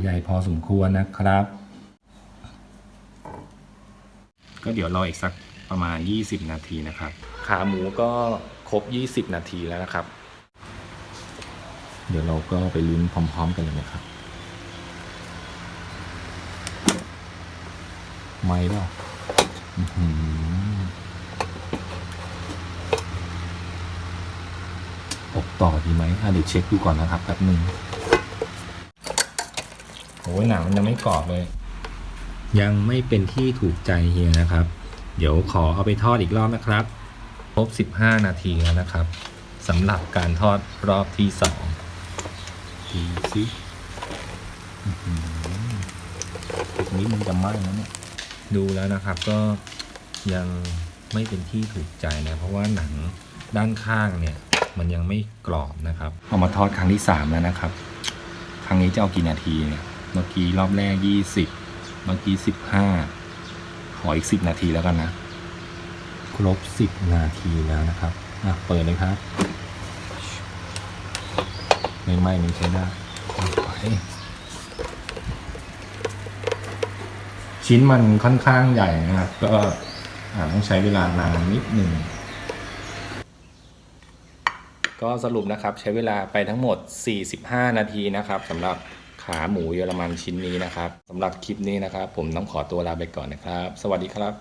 ใหญ่พอสมควรนะครับ ก็เดี๋ยวรออีกสักประมาณ 20 นาทีนะครับ ขาหมูก็ครบ 20 นาทีแล้วนะครับ เดี๋ยวเราก็ไปลุ้นพร้อม ๆ กันเลยนะครับ ไม่เปล่าอื้อหืออบต่อดีไหมอะเดี๋ยวเช็คดูก่อนนะครับแป๊บหนึ่งโอ้ยหนังมันยังไม่กรอบเลย ยังไม่เป็นที่ถูกใจเฮียนะครับ เดี๋ยวขอเอาไปทอดอีกรอบนะครับ ครบ 15 นาทีแล้วนะครับสำหรับการทอดรอบที่สองดูสิอื้อหือตรงนี้มันจะไหม้แล้วเนี่ย ดูแล้วนะครับก็ยังไม่เป็นที่ถูกใจนะ เพราะว่าหนังด้านข้างเนี่ย มันยังไม่กรอบนะครับ เอามาทอดครั้งที่สามแล้วนะครับ ครั้งนี้จะเอากี่นาทีเนี่ย เมื่อกี้รอบแรกยี่สิบเมื่อกี้สิบห้าขออีกสิบนาทีแล้วกันนะ ครบสิบนาทีแล้วนะครับอะเปิดเลยครับไม่ไหม้ไม่ใช้ได้ไปชิ้นมันค่อนข้างใหญ่นะครับ ก็อ่าต้องใช้เวลานานนิดหนึ่ง ก็สรุปนะครับใช้เวลาไปทั้งหมด 45 นาทีนะครับสำหรับ ขาหมูเยอรมันชิ้นนี้นะครับสำหรับคลิปนี้นะครับ ผมต้องขอตัวลาไปก่อนนะครับ สวัสดีครับ